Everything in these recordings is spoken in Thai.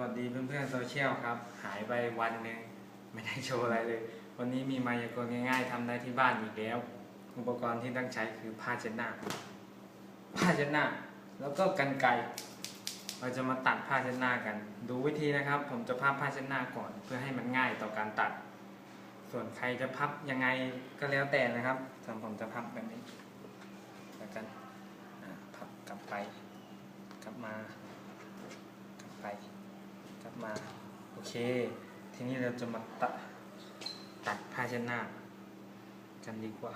วัสดีเพื่อนๆโซเชียลครับ หายไปวันหนึ่งไม่ได้โชว์อะไรเลย วันนี้มีมายากลง่าย ๆทำได้ที่บ้านอีกแล้ว อุปกรณ์ที่ต้องใช้คือผ้าเช็ดหน้า ผ้าเช็ดหน้า แล้วก็กันไกรเราจะมาตัดผ้าเช็ดหน้ากัน ดูวิธีนะครับ ผมจะพับผ้าเช็ดหน้าก่อน เพื่อให้มันง่ายต่อการตัด ส่วนใครจะพับยังไงก็แล้วแต่นะครับส่วนผมจะพับแบบนี้แล้วกันอ่าพับกลับไป กลับมากลับไป มาโอเค ทีนี้เราจะมาตัดตัดผ้าเช็ดหน้า กันดีกว่า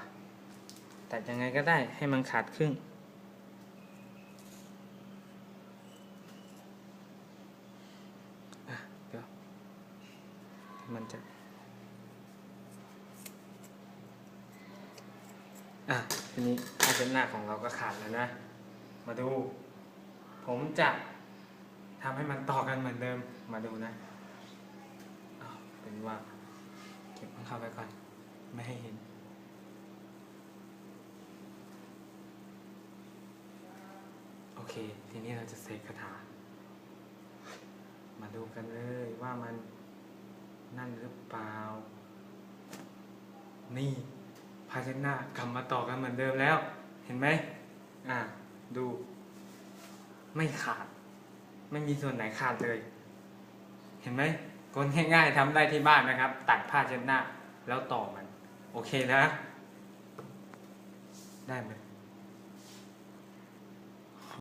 ตัดยังไงก็ได้ให้มันขาดครึ่งเดี๋ยวมันจะอะทีนี้ผ้าเช็ดหน้าของเราก็ขาดแล้วนะ มาดู ผมจะ ทำให้มันต่อกันเหมือนเดิมมาดูนะเป็นว่า เก็บมันเข้าไปก่อน ไม่ให้เห็น โอเค ทีนี้เราจะเสกคาถา มาดูกันเลยว่ามันนั่นหรือเปล่า นี่พาเชดหน้ากลับมาต่อกันเหมือนเดิมแล้ว เห็นไหม อะ ดู ไม่ขาด ไม่มีส่วนไหนขาดเลย เห็นไหมกลง่ายๆทำได้ที่บ้านนะครับ ตัดผ้าเช็ดหน้า แล้วต่อมัน โอเคนะ ได้ไหม